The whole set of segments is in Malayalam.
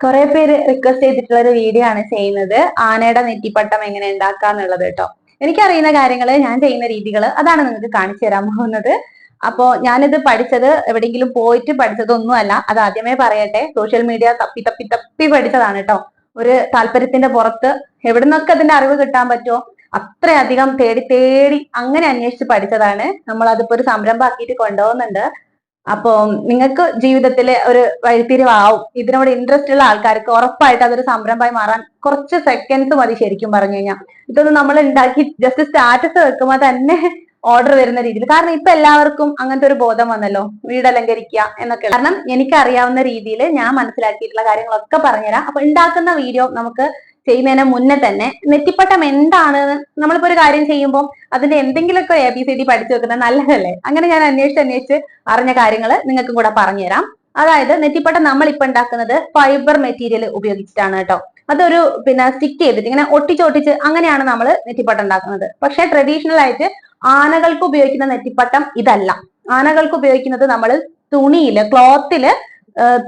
കുറെ പേര് റിക്വസ്റ്റ് ചെയ്തിട്ടുള്ള ഒരു വീഡിയോ ആണ് ചെയ്യുന്നത്. ആനയുടെ നെറ്റിപ്പട്ടം എങ്ങനെ ഉണ്ടാക്കാന്നുള്ളത് കേട്ടോ. എനിക്കറിയുന്ന കാര്യങ്ങൾ ഞാൻ ചെയ്യുന്ന രീതികൾ അതാണ് നിങ്ങൾക്ക് കാണിച്ചു തരാൻ പോകുന്നത്. അപ്പോ ഞാനിത് പഠിച്ചത് എവിടെയെങ്കിലും പോയിട്ട് പഠിച്ചതൊന്നുമല്ല. അത് ആദ്യമേ പറയട്ടെ. സോഷ്യൽ മീഡിയ തപ്പി തപ്പി തപ്പി പഠിച്ചതാണ് കേട്ടോ. ഒരു താല്പര്യത്തിന്റെ പുറത്ത് എവിടുന്നൊക്കെ അതിന്റെ അറിവ് കിട്ടാൻ പറ്റുമോ? അത്രയധികം തേടി തേടി അങ്ങനെ അന്വേഷിച്ച് പഠിച്ചതാണ്. നമ്മൾ അതിപ്പോ ഒരു സംരംഭം ആക്കിയിട്ട് കൊണ്ടുപോകുന്നുണ്ട്. അപ്പോ നിങ്ങൾക്ക് ജീവിതത്തിലെ ഒരു വഴിത്തിരിവാവും. ഇതിനോട് ഇൻട്രസ്റ്റ് ഉള്ള ആൾക്കാർക്ക് ഉറപ്പായിട്ട് അതൊരു സംരംഭമായി മാറാൻ കുറച്ച് സെക്കൻഡ്സ് മതി ശരിക്കും പറഞ്ഞു കഴിഞ്ഞാൽ ഇതൊന്നും നമ്മൾ ഉണ്ടാക്കി ജസ്റ്റ് സ്റ്റാറ്റസ് വെക്കുമ്പോൾ തന്നെ ഓർഡർ വരുന്ന രീതിയിൽ. കാരണം ഇപ്പൊ എല്ലാവർക്കും അങ്ങനത്തെ ഒരു ബോധം വന്നല്ലോ. വീട് അലങ്കരിക്കുക എന്നൊക്കെ. കാരണം എനിക്കറിയാവുന്ന രീതിയിൽ ഞാൻ മനസ്സിലാക്കിയിട്ടുള്ള കാര്യങ്ങളൊക്കെ പറഞ്ഞുതരാം. അപ്പൊ ഉണ്ടാക്കുന്ന വീഡിയോ നമുക്ക് ചെയ്യുന്നതിന് മുന്നേ തന്നെ നെറ്റിപ്പട്ടം എന്താണ്? നമ്മളിപ്പോ ഒരു കാര്യം ചെയ്യുമ്പോൾ അതിന്റെ എന്തെങ്കിലുമൊക്കെ എ ബി സി ഡി പഠിച്ചു വെക്കുന്നത് നല്ലതല്ലേ? അങ്ങനെ ഞാൻ അന്വേഷിച്ച് അന്വേഷിച്ച് അറിഞ്ഞ കാര്യങ്ങൾ നിങ്ങൾക്കും കൂടെ പറഞ്ഞുതരാം അതായത് നെറ്റിപ്പട്ടം നമ്മൾ ഇപ്പൊ ഉണ്ടാക്കുന്നത് ഫൈബർ മെറ്റീരിയൽ ഉപയോഗിച്ചിട്ടാണ് കേട്ടോ. അതൊരു പിന്നെ സ്റ്റിക്ക് ചെയ്തിട്ട് ഇങ്ങനെ ഒട്ടിച്ചൊട്ടിച്ച് അങ്ങനെയാണ് നമ്മൾ നെറ്റിപ്പട്ടം ഉണ്ടാക്കുന്നത്. പക്ഷെ ട്രഡീഷണൽ ആയിട്ട് ആനകൾക്ക് ഉപയോഗിക്കുന്ന നെറ്റിപ്പട്ടം ഇതല്ല. ആനകൾക്ക് ഉപയോഗിക്കുന്നത് നമ്മൾ തുണിയിൽ ക്ലോത്തിൽ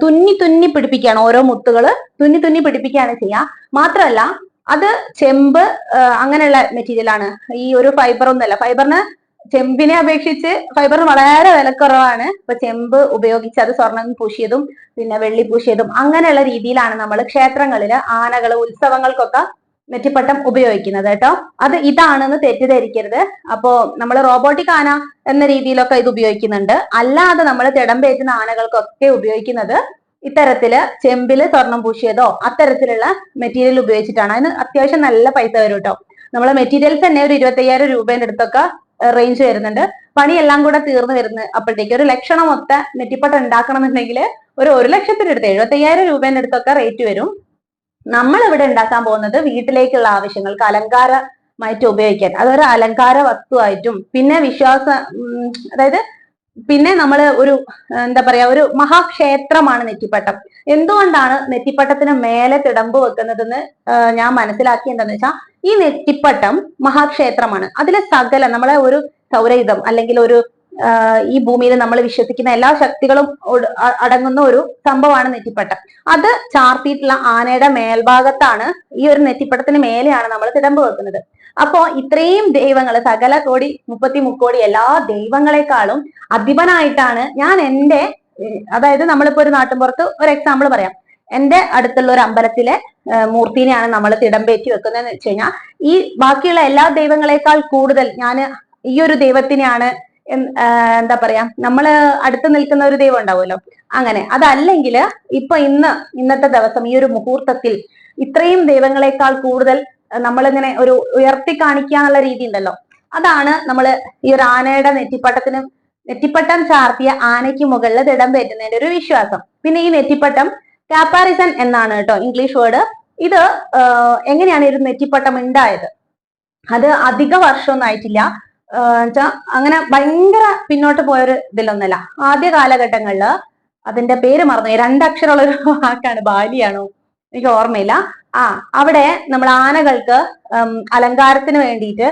തുന്നി തുന്നി പിടിപ്പിക്കുകയാണ് ഓരോ മുത്തുകൾ തുന്നി തുന്നി പിടിപ്പിക്കുകയാണ് ചെയ്യുക മാത്രമല്ല അത് ചെമ്പ് അങ്ങനെയുള്ള മെറ്റീരിയലാണ് ഈ ഒരു ഫൈബർ ഒന്നുമല്ല. ഫൈബറിന് ചെമ്പിനെ അപേക്ഷിച്ച് ഫൈബർ വളരെ വിലക്കുറവാണ്. ഇപ്പൊ ചെമ്പ് ഉപയോഗിച്ച് അത് സ്വർണം പൂശിയതും പിന്നെ വെള്ളി പൂശിയതും അങ്ങനെയുള്ള രീതിയിലാണ് നമ്മൾ ക്ഷേത്രങ്ങളിൽ ആനകൾ ഉത്സവങ്ങൾക്കൊക്കെ നെറ്റിപ്പട്ടം ഉപയോഗിക്കുന്നത് കേട്ടോ. അത് ഇതാണെന്ന് തെറ്റിദ്ധരിക്കരുത്. അപ്പോ നമ്മൾ റോബോട്ടിക് ആന എന്ന രീതിയിലൊക്കെ ഇത് ഉപയോഗിക്കുന്നുണ്ട്. അല്ലാതെ നമ്മൾ തിടമ്പേറ്റുന്ന ആനകൾക്കൊക്കെ ഉപയോഗിക്കുന്നത് ഇത്തരത്തിൽ ചെമ്പിൽ സ്വർണം പൂശിയതോ അത്തരത്തിലുള്ള മെറ്റീരിയൽ ഉപയോഗിച്ചിട്ടാണ്. അതിന് അത്യാവശ്യം നല്ല പൈസ വരും കേട്ടോ. നമ്മളെ മെറ്റീരിയൽസ് തന്നെ ഒരു ഇരുപത്തയ്യായിരം രൂപേന്റെ അടുത്തൊക്കെ റേഞ്ച് വരുന്നുണ്ട്. പണിയെല്ലാം കൂടെ തീർന്നു വരുന്നത് അപ്പോഴത്തേക്ക് ഒരു ലക്ഷണം മൊത്ത നെറ്റിപ്പട്ടം ഉണ്ടാക്കണം എന്നുണ്ടെങ്കിൽ ഒരു ഒരു ലക്ഷത്തിന്റെ അടുത്ത് എഴുപത്തയ്യായിരം രൂപേന്റെ അടുത്തൊക്കെ റേറ്റ് വരും. നമ്മൾ ഇവിടെ ഉണ്ടാക്കാൻ പോകുന്നത്? വീട്ടിലേക്കുള്ള ആവശ്യങ്ങൾക്ക് അലങ്കാരമായിട്ട് ഉപയോഗിക്കാൻ. അതൊരു അലങ്കാര വസ്തുവായിട്ടും പിന്നെ വിശ്വാസ അതായത് പിന്നെ നമ്മൾ ഒരു എന്താ പറയാ ഒരു മഹാക്ഷേത്രമാണ് നെറ്റിപ്പട്ടം. എന്തുകൊണ്ടാണ് നെറ്റിപ്പട്ടത്തിന് മേലെ തിടമ്പ് വെക്കുന്നതെന്ന് ഞാൻ മനസ്സിലാക്കി എന്താന്ന് വെച്ചാൽ ഈ നെറ്റിപ്പട്ടം മഹാക്ഷേത്രമാണ്. അതിലെ സകല നമ്മളെ ഒരു സൗരയുധം അല്ലെങ്കിൽ ഒരു ഈ ഭൂമിയിൽ നമ്മൾ വിശ്വസിക്കുന്ന എല്ലാ ശക്തികളും അടങ്ങുന്ന ഒരു സംഭവമാണ് നെറ്റിപ്പട്ടം. അത് ചാർത്തിയിട്ടുള്ള ആനയുടെ മേൽഭാഗത്താണ് ഈ ഒരു നെറ്റിപ്പട്ടത്തിന് മേലെയാണ് നമ്മൾ തിടമ്പ് വെക്കുന്നത്. അപ്പോ ഇത്രയും ദൈവങ്ങൾ സകല കോടി മുപ്പത്തി മുക്കോടി എല്ലാ ദൈവങ്ങളെക്കാളും അധിപനായിട്ടാണ് ഞാൻ എന്റെ അതായത് നമ്മളിപ്പോ ഒരു നാട്ടിൻപുറത്ത് ഒരു എക്സാമ്പിൾ പറയാം. എന്റെ അടുത്തുള്ള ഒരു അമ്പലത്തിലെ മൂർത്തിനെയാണ് നമ്മൾ തിടമ്പേറ്റി വെക്കുന്നതെന്ന് വെച്ച് കഴിഞ്ഞാൽ ഈ ബാക്കിയുള്ള എല്ലാ ദൈവങ്ങളെക്കാൾ കൂടുതൽ ഞാൻ ഈ ഒരു ദൈവത്തിനെയാണ് എന്താ പറയാ നമ്മൾ അടുത്ത് നിൽക്കുന്ന ഒരു ദൈവം ഉണ്ടാവുമല്ലോ. അങ്ങനെ അതല്ലെങ്കിൽ ഇപ്പൊ ഇന്ന് ഇന്നത്തെ ദിവസം ഈ ഒരു മുഹൂർത്തത്തിൽ ഇത്രയും ദൈവങ്ങളെക്കാൾ കൂടുതൽ നമ്മളിങ്ങനെ ഒരു ഉയർത്തി കാണിക്കുക എന്നുള്ള രീതി ഉണ്ടല്ലോ. അതാണ് നമ്മൾ ഈ ഒരു ആനയുടെ നെറ്റിപ്പട്ടത്തിന് നെറ്റിപ്പട്ടം ചാർത്തിയ ആനയ്ക്ക് മുകളിൽ തിടം പറ്റുന്നതിന്റെ ഒരു വിശ്വാസം. പിന്നെ ഈ നെറ്റിപ്പട്ടം കാപ്പാരിസൺ എന്നാണ് കേട്ടോ ഇംഗ്ലീഷ് വേർഡ് ഇത് എങ്ങനെയാണ് ഒരു നെറ്റിപ്പട്ടം ഉണ്ടായത്? അത് അധിക വർഷമൊന്നും ആയിട്ടില്ല. അങ്ങനെ ഭയങ്കര പിന്നോട്ട് പോയൊരു ഇതിലൊന്നല്ല ആദ്യ കാലഘട്ടങ്ങളിൽ അതിന്റെ പേര് മറന്നു രണ്ടക്ഷരമുള്ള ഒരു വാക്കാണ് ബാലിയാണോ? എനിക്ക് ഓർമ്മയില്ല. ആ അവിടെ നമ്മൾ ആനകൾക്ക് അലങ്കാരത്തിന് വേണ്ടിയിട്ട്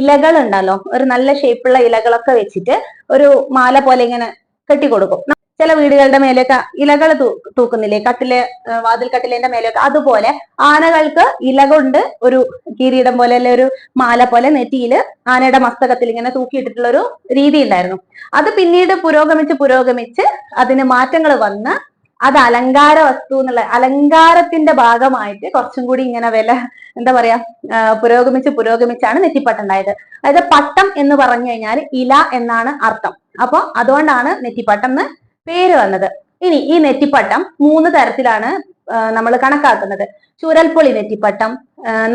ഇലകൾ ഉണ്ടല്ലോ ഒരു നല്ല ഷേപ്പുള്ള ഇലകളൊക്കെ വെച്ചിട്ട് ഒരു മാല പോലെ ഇങ്ങനെ കെട്ടിക്കൊടുക്കും. ചില വീടുകളുടെ മേലെയൊക്കെ ഇലകൾ തൂക്കുന്നില്ലേ? കട്ടിലെ വാതിൽ കട്ടിലേന്റെ മേലെയൊക്കെ അതുപോലെ ആനകൾക്ക് ഇല കൊണ്ട് ഒരു കിരീടം പോലെ അല്ലെ ഒരു മാല പോലെ നെറ്റിയിൽ ആനയുടെ മസ്തകത്തിൽ ഇങ്ങനെ തൂക്കിയിട്ടിട്ടുള്ള ഒരു രീതി ഉണ്ടായിരുന്നു. അത് പിന്നീട് പുരോഗമിച്ച് പുരോഗമിച്ച് അതിന് മാറ്റങ്ങൾ വന്ന് അത് അലങ്കാര വസ്തു എന്നുള്ള അലങ്കാരത്തിന്റെ ഭാഗമായിട്ട് കുറച്ചും കൂടി ഇങ്ങനെ വില എന്താ പറയാ പുരോഗമിച്ച് പുരോഗമിച്ചാണ് നെറ്റിപ്പട്ടുണ്ടായത് അതായത് പട്ടം എന്ന് പറഞ്ഞു കഴിഞ്ഞാൽ ഇല എന്നാണ് അർത്ഥം. അപ്പൊ അതുകൊണ്ടാണ് നെറ്റിപ്പട്ടം എന്ന് പേര് വന്നത്. ഇനി ഈ നെറ്റിപ്പട്ടം മൂന്ന് തരത്തിലാണ് നമ്മൾ കണക്കാക്കുന്നത്. ചൂരൽപ്പൊളി നെറ്റിപ്പട്ടം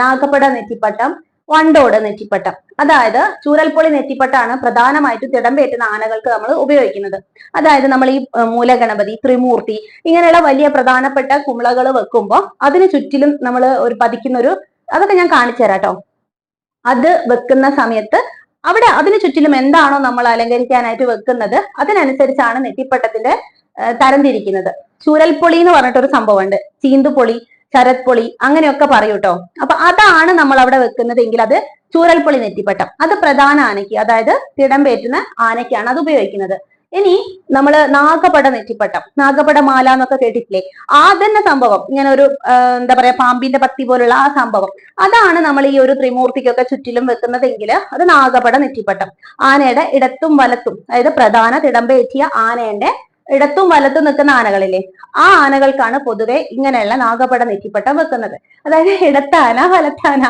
നാഗപ്പട നെറ്റിപ്പട്ടം വണ്ടോട് നെറ്റിപ്പട്ടം. അതായത് ചൂരൽപ്പൊളി നെറ്റിപ്പട്ടാണ് പ്രധാനമായിട്ടും തിടമ്പേറ്റുന്ന ആനകൾക്ക് നമ്മൾ ഉപയോഗിക്കുന്നത്. അതായത് നമ്മൾ ഈ മൂലഗണപതി ത്രിമൂർത്തി ഇങ്ങനെയുള്ള വലിയ പ്രധാനപ്പെട്ട കുമ്പളകൾ വെക്കുമ്പോൾ അതിന് ചുറ്റിലും നമ്മൾ ഒരു പതിക്കുന്ന ഒരു അതൊക്കെ ഞാൻ കാണിച്ചു തരാം കേട്ടോ അത് വെക്കുന്ന സമയത്ത് അവിടെ അതിന് ചുറ്റിലും എന്താണോ നമ്മൾ അലങ്കരിക്കാനായിട്ട് വെക്കുന്നത് അതിനനുസരിച്ചാണ് നെറ്റിപ്പട്ടത്തിന്റെ തരംതിരിക്കുന്നത് ചൂരൽപ്പൊളി എന്ന് പറഞ്ഞിട്ടൊരു സംഭവമുണ്ട്. ചീന്തുപൊളി ശരത്പൊളി അങ്ങനെയൊക്കെ പറയൂ കേട്ടോ. അപ്പൊ അതാണ് നമ്മൾ അവിടെ വെക്കുന്നത് എങ്കിൽ അത് ചൂരൽപ്പൊളി നെറ്റിപ്പട്ടം. അത് പ്രധാന ആനയ്ക്ക് അതായത് തിടം പേറ്റുന്ന ആനയ്ക്കാണ് അത് ഉപയോഗിക്കുന്നത്. ഇനി നമ്മൾ നാഗപട നെറ്റിപ്പട്ടം നാഗപട മാല എന്നൊക്കെ കേട്ടിട്ടില്ലേ? ആ തന്നെ സംഭവം ഇങ്ങനെ ഒരു എന്താ പറയാ പാമ്പിന്റെ പത്തി പോലുള്ള ആ സംഭവം. അതാണ് നമ്മൾ ഈ ഒരു ത്രിമൂർത്തിക്കൊക്കെ ചുറ്റിലും വെക്കുന്നതെങ്കിൽ അത് നാഗപട നെറ്റിപ്പട്ടം. ആനയുടെ ഇടത്തും വലത്തും അതായത് പ്രധാന തിടമ്പേറ്റിയ ആനയുടെ ഇടത്തും വലത്തും നിൽക്കുന്ന ആനകളില്ലേ? ആ ആനകൾക്കാണ് പൊതുവെ ഇങ്ങനെയുള്ള നാഗപട നെറ്റിപ്പട്ടം വെക്കുന്നത്. അതായത് ഇടത്താന വലത്താന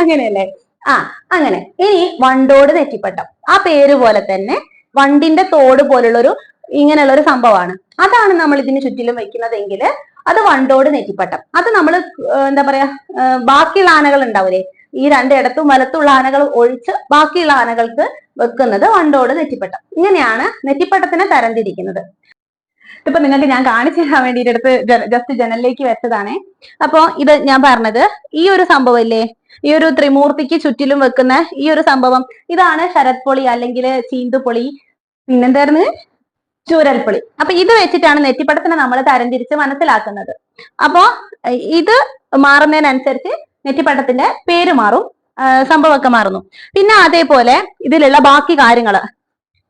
അങ്ങനെയല്ലേ? ആ അങ്ങനെ. ഇനി വണ്ടോട് നെറ്റിപ്പട്ടം. ആ പേര് പോലെ തന്നെ വണ്ടിന്റെ തോട് പോലുള്ളൊരു ഇങ്ങനെയുള്ള ഒരു സംഭവമാണ്. അതാണ് നമ്മൾ ഇതിന് ചുറ്റിലും വെക്കുന്നതെങ്കിൽ അത് വണ്ടോട് നെറ്റിപ്പട്ടം. അത് നമ്മൾ എന്താ പറയാ ബാക്കിയുള്ള ആനകൾ ഉണ്ടാവൂലേ? ഈ രണ്ട് ഇടത്തും വലത്തുള്ള ആനകൾ ഒഴിച്ച് ബാക്കിയുള്ള ആനകൾക്ക് വെക്കുന്നത് വണ്ടോട് നെറ്റിപ്പട്ടം. ഇങ്ങനെയാണ് നെറ്റിപ്പട്ടത്തിനെ തരംതിരിക്കുന്നത്. ഇപ്പൊ നിങ്ങൾക്ക് ഞാൻ കാണിച്ചു തരാൻ വേണ്ടിയിട്ട് ഇടത്ത് ജസ്റ്റ് ജനലിലേക്ക് വെച്ചതാണേ. അപ്പോ ഇത് ഞാൻ പറഞ്ഞത് ഈ ഒരു സംഭവം ഇല്ലേ? ഈ ഒരു ത്രിമൂർത്തിക്ക് ചുറ്റിലും വെക്കുന്ന ഈ ഒരു സംഭവം. ഇതാണ് ശരത് പൊളി അല്ലെങ്കിൽ ചീന്തുപൊളി. പിന്നെന്തായിരുന്നു? ചൂരൽപ്പൊളി അപ്പൊ ഇത് വെച്ചിട്ടാണ് നെറ്റിപ്പടത്തിനെ നമ്മൾ തരംതിരിച്ച് മനസ്സിലാക്കുന്നത്. അപ്പോ ഇത് മാറുന്നതിനനുസരിച്ച് നെറ്റിപ്പടത്തിന്റെ പേര് മാറും സംഭവമൊക്കെ മാറുന്നു. പിന്നെ അതേപോലെ ഇതിലുള്ള ബാക്കി കാര്യങ്ങൾ.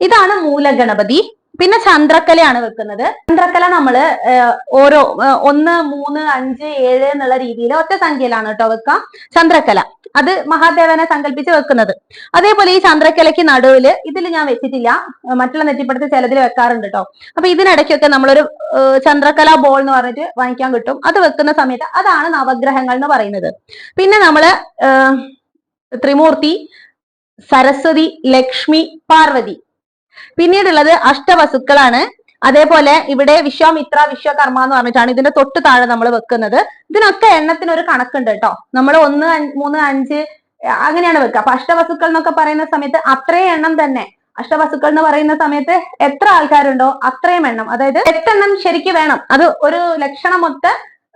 ഇതാണ് മൂലഗണപതി. പിന്നെ ചന്ദ്രക്കലയാണ് വെക്കുന്നത്. ചന്ദ്രക്കല നമ്മൾ ഓരോ ഒന്ന് മൂന്ന് അഞ്ച് ഏഴ് എന്നുള്ള രീതിയിൽ ഒറ്റ സംഖ്യയിലാണ് കേട്ടോ വെക്കാം. ചന്ദ്രക്കല. അത് മഹാദേവനെ സങ്കല്പിച്ച് വെക്കുന്നത്. അതേപോലെ ഈ ചന്ദ്രക്കലയ്ക്ക് നടുവിൽ ഇതിൽ ഞാൻ വെച്ചിട്ടില്ല. മറ്റുള്ള നെറ്റിപ്പടത്ത് ചിലതിൽ വെക്കാറുണ്ട് കേട്ടോ. അപ്പൊ ഇതിനിടയ്ക്കൊക്കെ നമ്മളൊരു ചന്ദ്രക്കല ബോൾ എന്ന് പറഞ്ഞിട്ട് വാങ്ങിക്കാൻ കിട്ടും. അത് വെക്കുന്ന സമയത്ത് അതാണ് നവഗ്രഹങ്ങൾ എന്ന് പറയുന്നത്. പിന്നെ നമ്മൾ ത്രിമൂർത്തി സരസ്വതി ലക്ഷ്മി പാർവതി. പിന്നീടുള്ളത് അഷ്ടവസുക്കളാണ്. അതേപോലെ ഇവിടെ വിശ്വാമിത്ര വിശ്വകർമ്മ എന്ന് പറഞ്ഞിട്ടാണ് ഇതിന്റെ തൊട്ട് താഴെ നമ്മൾ വെക്കുന്നത്. ഇതിനൊക്കെ എണ്ണത്തിന് ഒരു കണക്കുണ്ട് കേട്ടോ നമ്മൾ ഒന്ന് മൂന്ന് അഞ്ച് അങ്ങനെയാണ് വെക്കുക അപ്പൊ അഷ്ടവസുക്കൾ എന്നൊക്കെ പറയുന്ന സമയത്ത് അത്രയും എണ്ണം തന്നെ. അഷ്ടവസുക്കൾ എന്ന് പറയുന്ന സമയത്ത് എത്ര ആൾക്കാരുണ്ടോ അത്രയും എണ്ണം. അതായത് എട്ടെണ്ണം ശരിക്ക് വേണം. അത് ഒരു ലക്ഷണമൊത്ത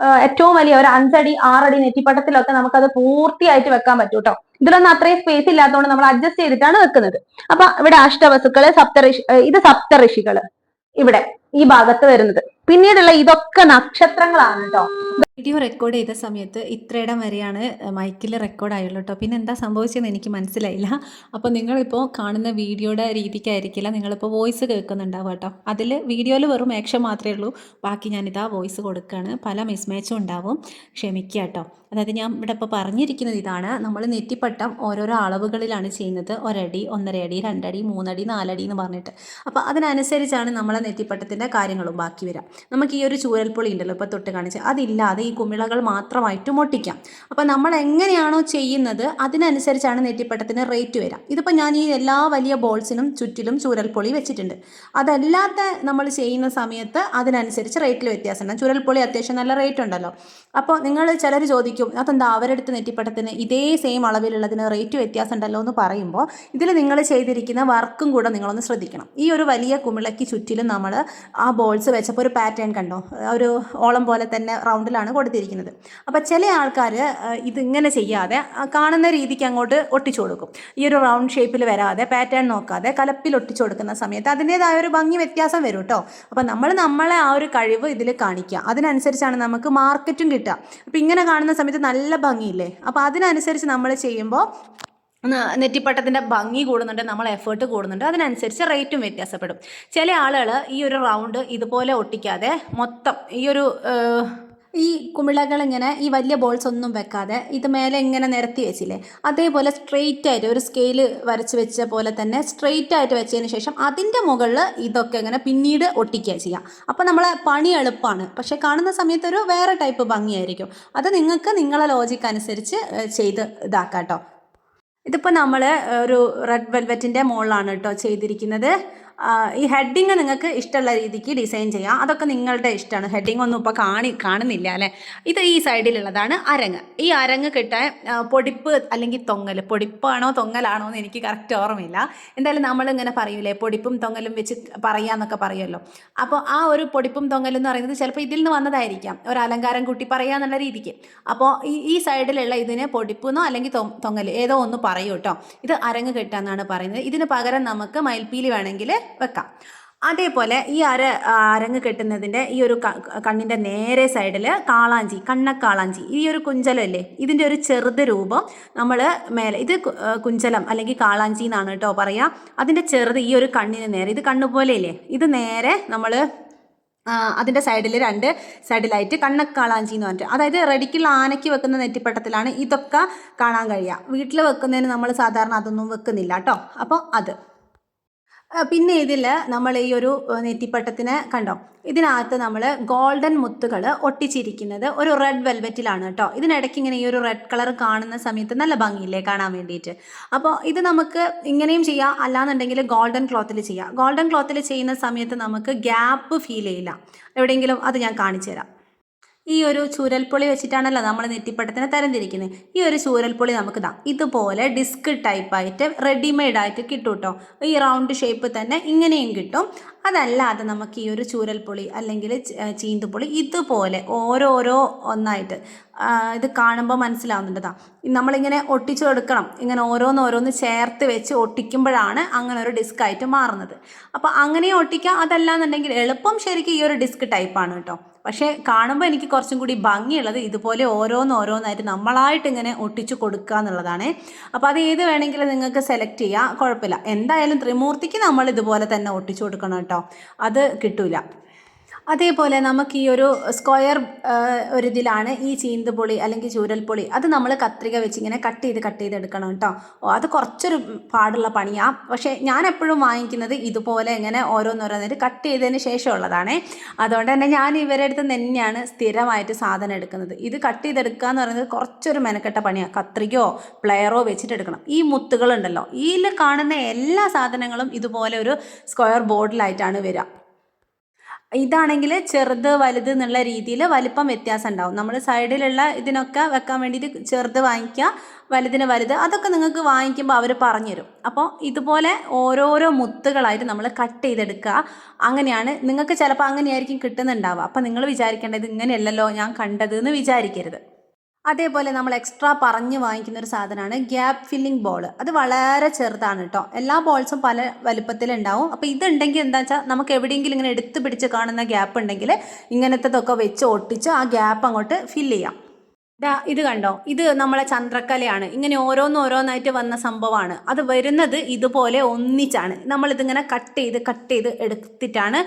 ഏറ്റവും വലിയ ഒരു അഞ്ചടി ആറടി നെറ്റിപ്പട്ടത്തിലൊക്കെ നമുക്കത് പൂർത്തിയായിട്ട് വെക്കാൻ പറ്റും കേട്ടോ ഇതിലൊന്നും അത്രയും സ്പേസ് ഇല്ലാത്തതുകൊണ്ട് നമ്മൾ അഡ്ജസ്റ്റ് ചെയ്തിട്ടാണ് വെക്കുന്നത്. അപ്പൊ ഇവിടെ അഷ്ടവസുക്കൾ സപ്തഋഷി ഇത് സപ്തഋഷികൾ. ഇവിടെ. ഈ ഭാഗത്ത് വരുന്നത്. പിന്നീടുള്ള ഇതൊക്കെ നക്ഷത്രങ്ങളാണ് കേട്ടോ വീഡിയോ റെക്കോർഡ് ചെയ്ത സമയത്ത് ഇത്രയിടം വരെയാണ് മൈക്കിൽ റെക്കോർഡ് ആയുള്ളൂ കേട്ടോ പിന്നെ എന്താ സംഭവിച്ചതെന്ന് എനിക്ക് മനസ്സിലായില്ല. അപ്പോൾ നിങ്ങളിപ്പോൾ കാണുന്ന വീഡിയോയുടെ രീതിക്കായിരിക്കില്ല. നിങ്ങളിപ്പോൾ വോയിസ് കേൾക്കുന്നുണ്ടാവും കേട്ടോ അതിൽ വീഡിയോയിൽ വെറും ആക്ഷൻ മാത്രമേ ഉള്ളൂ. ബാക്കി ഞാൻ ഞാനിതാ വോയിസ് കൊടുക്കുകയാണ് പല മിസ്മാച്ചും ഉണ്ടാവും. ക്ഷമിക്കുക കേട്ടോ അതായത് ഞാൻ ഇവിടെ ഇപ്പോൾ പറഞ്ഞിരിക്കുന്നത് ഇതാണ്. നമ്മൾ നെറ്റിപ്പട്ടം ഓരോരോ അളവുകളിലാണ് ചെയ്യുന്നത്. ഒരടി ഒന്നര അടി രണ്ടടി മൂന്നടി നാലടി എന്ന് പറഞ്ഞിട്ട്. അപ്പോൾ അതിനനുസരിച്ചാണ് നമ്മളെ നെറ്റിപ്പട്ടത്തിന്റെ കാര്യങ്ങളും ബാക്കി വരാം. നമുക്ക് ഈ ഒരു ചൂരൽപ്പൊളി ഉണ്ടല്ലോ ഇപ്പോൾ തൊട്ട് കാണിച്ച് അതില്ലാതെ ഈ കുമിളകൾ മാത്രമായിട്ടും ഒട്ടിക്കാം. അപ്പോൾ നമ്മൾ എങ്ങനെയാണോ ചെയ്യുന്നത് അതിനനുസരിച്ചാണ് നെറ്റിപ്പട്ടത്തിന് റേറ്റ് വരാം. ഇതിപ്പോൾ ഞാൻ ഈ എല്ലാ വലിയ ബോൾസിനും ചുറ്റിലും ചൂരൽപ്പൊളി വെച്ചിട്ടുണ്ട്. അതല്ലാത്ത നമ്മൾ ചെയ്യുന്ന സമയത്ത് അതിനനുസരിച്ച് റേറ്റിൽ വ്യത്യാസമുണ്ട് ചുരൽപ്പൊളി അത്യാവശ്യം നല്ല റേറ്റ് ഉണ്ടല്ലോ. അപ്പോൾ നിങ്ങൾ ചിലർ ചോദിക്കും അതെന്താ അവരെടുത്ത് നെറ്റിപ്പട്ടത്തിന് ഇതേ സെയിം അളവിലുള്ളതിന് റേറ്റ് വ്യത്യാസം ഉണ്ടല്ലോ? എന്ന് പറയുമ്പോൾ ഇതിൽ നിങ്ങൾ ചെയ്തിരിക്കുന്ന വർക്കും കൂടെ നിങ്ങളൊന്ന് ശ്രദ്ധിക്കണം. ഈ ഒരു വലിയ കുമിളയ്ക്ക് ചുറ്റിലും നമ്മൾ ആ ബോൾസ് വെച്ചപ്പോൾ ഒരു പാറ്റേൺ കണ്ടോ? ഒരു ഓളം പോലെ തന്നെ റൗണ്ടിലാണ് കൊടുത്തിരിക്കുന്നത്. അപ്പോൾ ചില ആൾക്കാർ ഇതിങ്ങനെ ചെയ്യാതെ കാണുന്ന രീതിക്ക് അങ്ങോട്ട് ഒട്ടിച്ചു കൊടുക്കും. ഈ ഒരു റൗണ്ട് ഷേപ്പിൽ വരാതെ പാറ്റേൺ നോക്കാതെ കലപ്പിൽ ഒട്ടിച്ചു കൊടുക്കുന്ന സമയത്ത് അതിന്റേതായ ഒരു ഭംഗി വ്യത്യാസം വരും കേട്ടോ അപ്പോൾ നമ്മൾ നമ്മളെ ആ ഒരു കഴിവ് ഇതിൽ കാണിക്കുക. അതിനനുസരിച്ചാണ് നമുക്ക് മാർക്കറ്റും കിട്ടുക. അപ്പോൾ ഇങ്ങനെ കാണുന്ന സമയത്ത് നല്ല ഭംഗിയില്ലേ? അപ്പോൾ അതിനനുസരിച്ച് നമ്മൾ ചെയ്യുമ്പോൾ നെറ്റിപ്പട്ടത്തിന്റെ ഭംഗി കൂടുന്നുണ്ട് നമ്മൾ എഫേർട്ട് കൂടുന്നുണ്ട്. അതിനനുസരിച്ച് റേറ്റും വ്യത്യാസപ്പെടും. ചില ആളുകൾ ഈ ഒരു റൗണ്ട് ഇതുപോലെ ഒട്ടിക്കാതെ മൊത്തം ഈ ഒരു ഈ കുമിളകൾ ഇങ്ങനെ ഈ വലിയ ബോൾസ് ഒന്നും വെക്കാതെ ഇത് മേലെ ഇങ്ങനെ നിരത്തി വെച്ചില്ലേ? അതേപോലെ സ്ട്രെയിറ്റ് ആയിട്ട് ഒരു സ്കെയിൽ വരച്ച് വെച്ച പോലെ തന്നെ സ്ട്രെയിറ്റ് ആയിട്ട് വെച്ചതിന് ശേഷം അതിന്റെ മുകളിൽ ഇതൊക്കെ ഇങ്ങനെ പിന്നീട് ഒട്ടിക്കുക ചെയ്യാം. അപ്പോൾ നമ്മളെ പണി എളുപ്പമാണ് പക്ഷേ കാണുന്ന സമയത്ത് ഒരു വേറെ ടൈപ്പ് ഭംഗിയായിരിക്കും. അത് നിങ്ങൾക്ക് നിങ്ങളെ ലോജിക്ക് അനുസരിച്ച് ചെയ്ത് ഇതാക്കാം കേട്ടോ ഇതിപ്പോൾ നമ്മൾ ഒരു റെഡ് വെൽവെറ്റിന്റെ മുകളിലാണ് കേട്ടോ ചെയ്തിരിക്കുന്നത്. ഈ ഹെഡിങ് നിങ്ങൾക്ക് ഇഷ്ടമുള്ള രീതിക്ക് ഡിസൈൻ ചെയ്യാം. അതൊക്കെ നിങ്ങളുടെ ഇഷ്ടമാണ്. ഹെഡിങ് ഒന്നും ഇപ്പോൾ കാണി കാണുന്നില്ല അല്ലേ? ഇത് ഈ സൈഡിലുള്ളതാണ് അരങ്ങ്. ഈ അരങ്ങ് കിട്ടാൻ പൊടിപ്പ് അല്ലെങ്കിൽ തൊങ്ങൽ. പൊടിപ്പാണോ തൊങ്ങലാണോ എന്ന് എനിക്ക് കറക്റ്റ് ഓർമ്മയില്ല. എന്തായാലും നമ്മളിങ്ങനെ പറയൂലേ പൊടിപ്പും തൊങ്ങലും വെച്ച് പറയാന്നൊക്കെ പറയുമല്ലോ. അപ്പോൾ ആ ഒരു പൊടിപ്പും തൊങ്ങലും എന്ന് പറയുന്നത് ചിലപ്പോൾ ഇതിൽ നിന്ന് വന്നതായിരിക്കാം. ഒരു അലങ്കാരം കൂട്ടി പറയാന്നുള്ള രീതിക്ക്. അപ്പോൾ ഈ ഈ സൈഡിലുള്ള ഇതിന് പൊടിപ്പെന്നോ അല്ലെങ്കിൽ തൊങ്ങൽ ഏതോ ഒന്ന് പറയൂ കേട്ടോ. ഇത് അരങ്ങ് കെട്ടാന്നാണ് പറയുന്നത്. ഇതിന് പകരം നമുക്ക് മയിൽപ്പീലി വേണമെങ്കിൽ വെക്കാം. അതേപോലെ ഈ അര അരങ്ങ് കെട്ടുന്നതിന്റെ ഈ ഒരു കണ്ണിന്റെ നേരെ സൈഡിൽ കാളാഞ്ചി കണ്ണക്കാളാഞ്ചി ഈ ഒരു കുഞ്ചലല്ലേ? ഇതിന്റെ ഒരു ചെറുത് രൂപം നമ്മൾ മേലെ ഇത് കുഞ്ചലം അല്ലെങ്കിൽ കാളാഞ്ചി എന്നാണ് കേട്ടോ പറയുക അതിന്റെ ചെറുത് ഈ ഒരു കണ്ണിന് നേരെ ഇത് കണ്ണു പോലെയല്ലേ? ഇത് നേരെ നമ്മൾ അതിന്റെ സൈഡിൽ രണ്ട് സൈഡിലായിട്ട് കണ്ണക്കാളാഞ്ചി എന്ന് പറഞ്ഞിട്ട് അതായത് റെഡിക്കുള്ള ആനയ്ക്ക് വെക്കുന്ന നെറ്റിപ്പട്ടത്തിലാണ് ഇതൊക്കെ കാണാൻ കഴിയുക. വീട്ടിൽ വെക്കുന്നതിന് നമ്മൾ സാധാരണ അതൊന്നും വെക്കുന്നില്ല കേട്ടോ. അപ്പോൾ അത്. പിന്നെ ഇതിൽ നമ്മൾ ഈ ഒരു നെറ്റിപ്പട്ടത്തിന് കണ്ടോ? ഇതിനകത്ത് നമ്മൾ ഗോൾഡൻ മുത്തുകൾ ഒട്ടിച്ചിരിക്കുന്നത് ഒരു റെഡ് വെൽവെറ്റിലാണ് കേട്ടോ. ഇതിനിടയ്ക്ക് ഇങ്ങനെ ഈ ഒരു റെഡ് കളർ കാണുന്ന സമയത്ത് നല്ല ഭംഗിയില്ലേ കാണാൻ വേണ്ടിയിട്ട്. അപ്പോൾ ഇത് നമുക്ക് ഇങ്ങനെയും ചെയ്യാം. അല്ലാന്നുണ്ടെങ്കിൽ ഗോൾഡൻ ക്ലോത്തിൽ ചെയ്യാം. ഗോൾഡൻ ക്ലോത്തിൽ ചെയ്യുന്ന സമയത്ത് നമുക്ക് ഗ്യാപ്പ് ഫീൽ ചെയ്യില്ല. എവിടെയെങ്കിലും അത് ഞാൻ കാണിച്ചു തരാം. ഈ ഒരു ചൂരൽപ്പൊളി വെച്ചിട്ടാണല്ലോ നമ്മൾ നെറ്റിപ്പട്ടത്തിനെ തരംതിരിക്കുന്നത് ഈ ഒരു ചൂരൽപ്പൊളി നമുക്ക് ഇതാ ഇതുപോലെ ഡിസ്ക് ടൈപ്പായിട്ട് റെഡിമെയ്ഡ് ആയിട്ട് കിട്ടും കേട്ടോ ഈ റൗണ്ട് ഷേപ്പ് തന്നെ ഇങ്ങനെയും കിട്ടും. അതല്ലാതെ നമുക്ക് ഈ ഒരു ചൂരൽപ്പൊളി അല്ലെങ്കിൽ ചീന്തുപൊളി ഇതുപോലെ ഓരോരോ ഒന്നായിട്ട് ഇത് കാണുമ്പോൾ മനസ്സിലാവുന്നുണ്ടതാ നമ്മളിങ്ങനെ ഒട്ടിച്ചു കൊടുക്കണം. ഇങ്ങനെ ഓരോന്ന് ഓരോന്ന് ചേർത്ത് വെച്ച് ഒട്ടിക്കുമ്പോഴാണ് അങ്ങനെ ഒരു ഡിസ്ക് ആയിട്ട് മാറുന്നത്. അപ്പോൾ അങ്ങനെ ഒട്ടിക്കാം. അതല്ലാന്നുണ്ടെങ്കിൽ എളുപ്പം ശരിക്കും ഈ ഒരു ഡിസ്ക് ടൈപ്പാണ് കേട്ടോ. പക്ഷേ കാണുമ്പോൾ എനിക്ക് കുറച്ചും കൂടി ഭംഗിയുള്ളത് ഇതുപോലെ ഓരോന്നോരോന്നായിട്ട് നമ്മളായിട്ട് ഇങ്ങനെ ഒട്ടിച്ചു കൊടുക്കുക എന്നുള്ളതാണ്. അപ്പോൾ അത് ഏത് വേണമെങ്കിലും നിങ്ങൾക്ക് സെലക്ട് ചെയ്യാം. കുഴപ്പമില്ല. എന്തായാലും ത്രിമൂർത്തിക്ക് നമ്മൾ ഇതുപോലെ തന്നെ ഒട്ടിച്ചു കൊടുക്കണം കേട്ടോ. അത് കിട്ടൂല. അതേപോലെ നമുക്ക് ഈ ഒരു സ്ക്വയർ ഒരു ഇതിലാണ് ഈ ചീന്തുപൊളി അല്ലെങ്കിൽ ചൂരൽപ്പൊളി അത് നമ്മൾ കത്രിക വെച്ച് ഇങ്ങനെ കട്ട് ചെയ്ത് കട്ട് ചെയ്ത് എടുക്കണം കേട്ടോ. അത് കുറച്ചൊരു പാടുള്ള പണിയാണ് പക്ഷേ ഞാൻ എപ്പോഴും വാങ്ങിക്കുന്നത് ഇതുപോലെ ഇങ്ങനെ ഓരോന്നോരോന്നായിട്ട് കട്ട് ചെയ്തതിന് ശേഷമുള്ളതാണേ. അതുകൊണ്ട് തന്നെ ഞാൻ ഇവരുടെ അടുത്ത് തന്നെയാണ് സ്ഥിരമായിട്ട് സാധനം എടുക്കുന്നത്. ഇത് കട്ട് ചെയ്തെടുക്കുക എന്ന് പറയുന്നത് കുറച്ചൊരു മെനക്കെട്ട പണിയാണ് കത്രികയോ പ്ലെയറോ വെച്ചിട്ട് എടുക്കണം. ഈ മുത്തുകളുണ്ടല്ലോ. ഇതിൽ കാണുന്ന എല്ലാ സാധനങ്ങളും ഇതുപോലെ ഒരു സ്ക്വയർ ബോർഡിലായിട്ടാണ് വരിക. ഇതാണെങ്കിൽ ചെറുത് വലുത് എന്നുള്ള രീതിയിൽ വലിപ്പം വ്യത്യാസം ഉണ്ടാവും നമ്മൾ സൈഡിലുള്ള ഇതിനൊക്കെ വെക്കാൻ വേണ്ടിയിട്ട് ചെറുത് വാങ്ങിക്കുക വലുതിന് വലുത് അതൊക്കെ നിങ്ങൾക്ക് വാങ്ങിക്കുമ്പോൾ അവർ പറഞ്ഞുതരും. അപ്പോൾ ഇതുപോലെ ഓരോരോ മുത്തുകളായിട്ട് നമ്മൾ കട്ട് ചെയ്തെടുക്കുക. അങ്ങനെയാണ്. നിങ്ങൾക്ക് ചിലപ്പോൾ അങ്ങനെയായിരിക്കും കിട്ടുന്നുണ്ടാവുക. അപ്പോൾ നിങ്ങൾ വിചാരിക്കേണ്ടത് ഇങ്ങനെയല്ലല്ലോ ഞാൻ കണ്ടത് എന്ന് വിചാരിക്കരുത്. അതേപോലെ നമ്മൾ എക്സ്ട്രാ പറഞ്ഞ് വാങ്ങിക്കുന്ന ഒരു സാധനമാണ് ഗ്യാപ്പ് ഫില്ലിംഗ് ബോൾ അത് വളരെ ചെറുതാണ് കേട്ടോ എല്ലാ ബോൾസും പല വലുപ്പത്തിലുണ്ടാവും. അപ്പോൾ ഇതുണ്ടെങ്കിൽ എന്താ വെച്ചാൽ നമുക്ക് എവിടെയെങ്കിലും ഇങ്ങനെ എടുത്ത് പിടിച്ച് കാണുന്ന ഗ്യാപ്പ് ഉണ്ടെങ്കിൽ ഇങ്ങനത്തതൊക്കെ വെച്ച് ഒട്ടിച്ച് ആ ഗ്യാപ്പ് അങ്ങോട്ട് ഫില്ല് ചെയ്യാം. ദാ ഇത് കണ്ടോ? ഇത് നമ്മളെ ചന്ദ്രക്കലയാണ്. ഇങ്ങനെ ഓരോന്ന് ഓരോന്നായിട്ട് വന്ന സംഭവമാണ്. അത് വരുന്നത് ഇതുപോലെ ഒന്നിച്ചാണ്. നമ്മളിതിങ്ങനെ കട്ട് ചെയ്ത് കട്ട് ചെയ്ത് എടുത്തിട്ടാണ്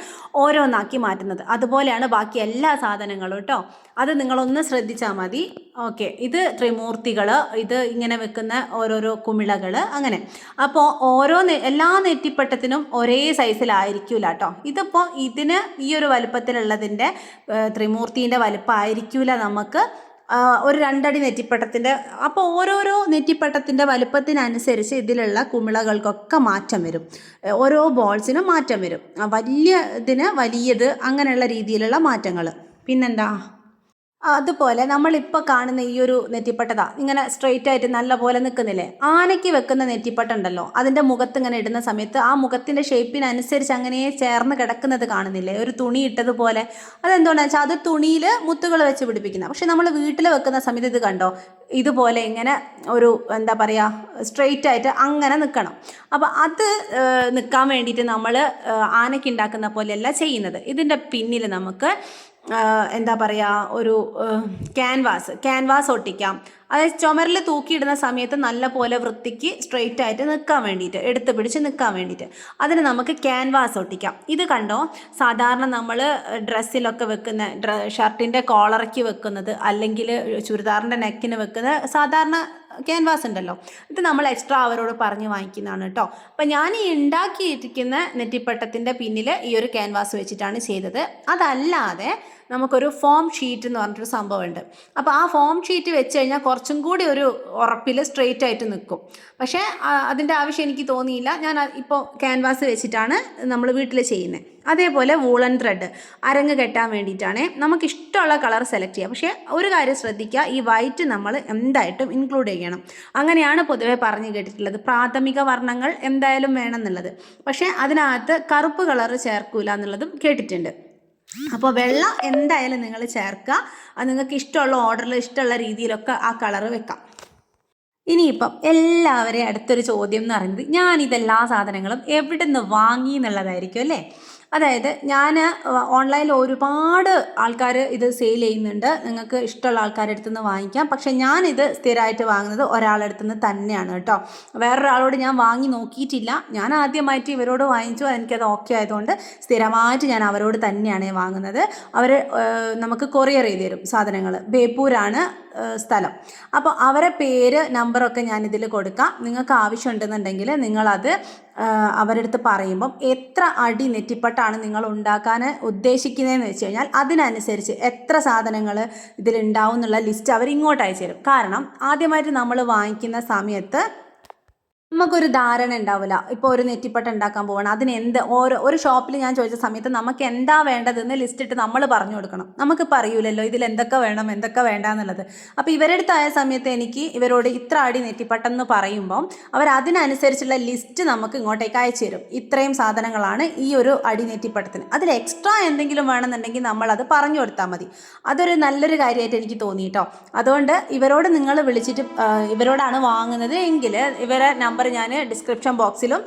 ഓരോന്നാക്കി മാറ്റുന്നത്. അതുപോലെയാണ് ബാക്കി എല്ലാ സാധനങ്ങളും കേട്ടോ അത് നിങ്ങളൊന്ന് ശ്രദ്ധിച്ചാൽ മതി. ഓക്കെ. ഇത് ത്രിമൂർത്തികൾ ഇത് ഇങ്ങനെ വെക്കുന്ന ഓരോരോ കുമിളകൾ അങ്ങനെ. അപ്പോൾ ഓരോ എല്ലാ നെറ്റിപ്പട്ടത്തിനും ഒരേ സൈസിലായിരിക്കില്ല കേട്ടോ ഇതിപ്പോൾ ഇതിന് ഈ ഒരു വലുപ്പത്തിലുള്ളതിന്റെ ത്രിമൂർത്തിന്റെ വലുപ്പമായിരിക്കില്ല നമുക്ക് ഒരു രണ്ടടി നെറ്റിപ്പട്ടത്തിന്റെ അപ്പോൾ ഓരോരോ നെറ്റിപ്പട്ടത്തിന്റെ വലുപ്പത്തിനനുസരിച്ച് ഇതിലുള്ള കുമിളകൾക്കൊക്കെ മാറ്റം വരും. ഓരോ ബോൾസിനും മാറ്റം വരും. വലിയ ഇതിന് വലിയത് അങ്ങനെയുള്ള രീതിയിലുള്ള മാറ്റങ്ങൾ പിന്നെന്താ? അതുപോലെ നമ്മളിപ്പോൾ കാണുന്ന ഈ ഒരു നെറ്റിപ്പട്ടതാ ഇങ്ങനെ സ്ട്രെയിറ്റ് ആയിട്ട് നല്ല പോലെ നിൽക്കുന്നില്ലേ ആനയ്ക്ക് വെക്കുന്ന നെറ്റിപ്പട്ട ഉണ്ടല്ലോ അതിന്റെ മുഖത്ത് ഇങ്ങനെ ഇടുന്ന സമയത്ത് ആ മുഖത്തിന്റെ ഷേപ്പിനനുസരിച്ച് അങ്ങനെ ചേർന്ന് കിടക്കുന്നത് കാണുന്നില്ലേ? ഒരു തുണി ഇട്ടതുപോലെ. അതെന്തുകൊണ്ടാണെന്ന് വെച്ചാൽ അത് തുണിയിൽ മുത്തുകൾ വെച്ച് പിടിപ്പിക്കുന്ന പക്ഷെ നമ്മൾ വീട്ടിൽ വെക്കുന്ന സമയത്ത് ഇത് കണ്ടോ? ഇതുപോലെ ഇങ്ങനെ ഒരു എന്താ പറയുക സ്ട്രെയിറ്റ് ആയിട്ട് അങ്ങനെ നിൽക്കണം അപ്പോൾ അത് നിൽക്കാൻ വേണ്ടിയിട്ട് നമ്മൾ ആനയ്ക്ക് ഉണ്ടാക്കുന്ന പോലെയല്ല ചെയ്യുന്നത്. ഇതിന്റെ പിന്നിൽ നമുക്ക് എന്താ പറയുക ഒരു ക്യാൻവാസ് ക്യാൻവാസ് ഒട്ടിക്കാം. അതായത് ചുമരിൽ തൂക്കിയിടുന്ന സമയത്ത് നല്ല പോലെ വൃത്തിക്ക് സ്ട്രെയിറ്റ് ആയിട്ട് നിൽക്കാൻ വേണ്ടിയിട്ട് എടുത്ത് പിടിച്ച് നിൽക്കാൻ വേണ്ടിയിട്ട്. അതിന് നമുക്ക് ക്യാൻവാസ് ഒട്ടിക്കാം. ഇത് കണ്ടോ? സാധാരണ നമ്മൾ ഡ്രസ്സിലൊക്കെ വെക്കുന്ന ഷർട്ടിന്റെ കോളറയ്ക്ക് വെക്കുന്നത് അല്ലെങ്കിൽ ചുരിദാറിന്റെ നെക്കിന് വെക്കുന്ന സാധാരണ ക്യാൻവാസ് ഉണ്ടല്ലോ. ഇത് നമ്മൾ എക്സ്ട്രാ അവരോട് പറഞ്ഞ് വാങ്ങിക്കുന്നതാണ് കേട്ടോ അപ്പം ഞാൻ ഈ ഉണ്ടാക്കിയിരിക്കുന്ന നെറ്റിപ്പട്ടത്തിന്റെ പിന്നിൽ ഈ ഒരു ക്യാൻവാസ് വെച്ചിട്ടാണ് ചെയ്തത്. അതല്ലാതെ നമുക്കൊരു ഫോം ഷീറ്റ് എന്ന് പറഞ്ഞിട്ടൊരു സംഭവമുണ്ട്. അപ്പോൾ ആ ഫോം ഷീറ്റ് വെച്ച് കഴിഞ്ഞാൽ കുറച്ചും കൂടി ഒരു ഉറപ്പിൽ സ്ട്രെയിറ്റ് ആയിട്ട് നിൽക്കും. പക്ഷേ അതിന്റെ ആവശ്യം എനിക്ക് തോന്നിയില്ല. ഞാൻ ഇപ്പോൾ ക്യാൻവാസ് വെച്ചിട്ടാണ് നമ്മൾ വീട്ടിൽ ചെയ്യുന്നത്. അതേപോലെ വൂളൻ ത്രെഡ് അരങ്ങ് കെട്ടാൻ വേണ്ടിയിട്ടാണ് നമുക്ക് ഇഷ്ടമുള്ള കളർ സെലക്ട് ചെയ്യുക. പക്ഷേ ഒരു കാര്യം ശ്രദ്ധിക്കുക ഈ വൈറ്റ് നമ്മൾ എന്തായിട്ടും ഇൻക്ലൂഡ് ചെയ്യണം. അങ്ങനെയാണ് പൊതുവെ പറഞ്ഞു കേട്ടിട്ടുള്ളത്. പ്രാഥമിക വർണങ്ങൾ എന്തായാലും വേണം എന്നുള്ളത്. പക്ഷേ അതിനകത്ത് കറുപ്പ് കളർ ചേർക്കൂല എന്നുള്ളതും കേട്ടിട്ടുണ്ട്. അപ്പോൾ വെള്ളം എന്തായാലും നിങ്ങൾ ചേർക്കുക. അത് നിങ്ങൾക്ക് ഇഷ്ടമുള്ള ഓർഡറിൽ ഇഷ്ടമുള്ള രീതിയിലൊക്കെ ആ കളർ വെക്കാം. ഇനിയിപ്പം എല്ലാവരെയും അടുത്തൊരു ചോദ്യം എന്ന് പറയുന്നത് ഞാൻ ഇതെല്ലാ സാധനങ്ങളും എവിടെ നിന്ന് വാങ്ങി എന്നുള്ളതായിരിക്കും അല്ലേ? അതായത് ഞാൻ ഓൺലൈനിൽ ഒരുപാട് ആൾക്കാർ ഇത് സെയിൽ ചെയ്യുന്നുണ്ട്. നിങ്ങൾക്ക് ഇഷ്ടമുള്ള ആൾക്കാരുടെ അടുത്ത് നിന്ന് വാങ്ങിക്കാം. പക്ഷേ ഞാനിത് സ്ഥിരമായിട്ട് വാങ്ങുന്നത് ഒരാളുടെ അടുത്ത് നിന്ന് തന്നെയാണ് കേട്ടോ. വേറൊരാളോട് ഞാൻ വാങ്ങി നോക്കിയിട്ടില്ല. ഞാൻ ആദ്യമായിട്ട് ഇവരോട് വാങ്ങിച്ചു. എനിക്കത് ഓക്കെ ആയതുകൊണ്ട് സ്ഥിരമായിട്ട് ഞാൻ അവരോട് തന്നെയാണ് വാങ്ങുന്നത്. അവർ നമുക്ക് കൊറിയർ ചെയ്ത് തരും സാധനങ്ങൾ ബേപ്പൂരാണ് സ്ഥലം. അപ്പോൾ അവരെ പേര് നമ്പറൊക്കെ ഞാനിതിൽ കൊടുക്കാം. നിങ്ങൾക്ക് ആവശ്യമുണ്ടെന്നുണ്ടെങ്കിൽ നിങ്ങളത് അവരടുത്ത് പറയുമ്പം എത്ര അടി നെറ്റിപ്പട്ടാണ് നിങ്ങൾ ഉണ്ടാക്കാൻ ഉദ്ദേശിക്കുന്നതെന്ന് വെച്ച് കഴിഞ്ഞാൽ അതിനനുസരിച്ച് എത്ര സാധനങ്ങൾ ഇതിലുണ്ടാവും എന്നുള്ള ലിസ്റ്റ് അവർ ഇങ്ങോട്ട് അയച്ചു തരും. കാരണം ആദ്യമായിട്ട് നമ്മൾ വാങ്ങിക്കുന്ന സമയത്ത് നമുക്കൊരു ധാരണ ഉണ്ടാവില്ല. ഇപ്പോൾ ഒരു നെറ്റിപ്പട്ട ഉണ്ടാക്കാൻ പോകണം അതിന് എന്ത് ഓരോ ഒരു ഷോപ്പിൽ ഞാൻ ചോദിച്ച സമയത്ത് നമുക്ക് എന്താ വേണ്ടതെന്ന് ലിസ്റ്റ് ഇട്ട് നമ്മൾ പറഞ്ഞു കൊടുക്കണം. നമുക്ക് പറയൂലല്ലോ ഇതിൽ എന്തൊക്കെ വേണം എന്തൊക്കെ വേണ്ട എന്നുള്ളത്. അപ്പോൾ ഇവരെടുത്തായ സമയത്ത് എനിക്ക് ഇവരോട് ഇത്ര അടി നെറ്റിപ്പട്ടെന്ന് പറയുമ്പോൾ അവർ അതിനനുസരിച്ചുള്ള ലിസ്റ്റ് നമുക്ക് ഇങ്ങോട്ടേക്ക് അയച്ചു തരും. ഇത്രയും സാധനങ്ങളാണ് ഈ ഒരു അടി നെറ്റിപ്പട്ടത്തിന്. അതിൽ എക്സ്ട്രാ എന്തെങ്കിലും വേണമെന്നുണ്ടെങ്കിൽ നമ്മൾ അത് പറഞ്ഞു കൊടുത്താൽ മതി. അതൊരു നല്ലൊരു കാര്യമായിട്ട് എനിക്ക് തോന്നി കേട്ടോ അതുകൊണ്ട് ഇവരോട് നിങ്ങൾ വിളിച്ചിട്ട് ഇവരോടാണ് വാങ്ങുന്നത് എങ്കിൽ ഇവരെ നമ്പർ ഞാൻ ഡിസ്ക്രിപ്ഷൻ ബോക്സിലും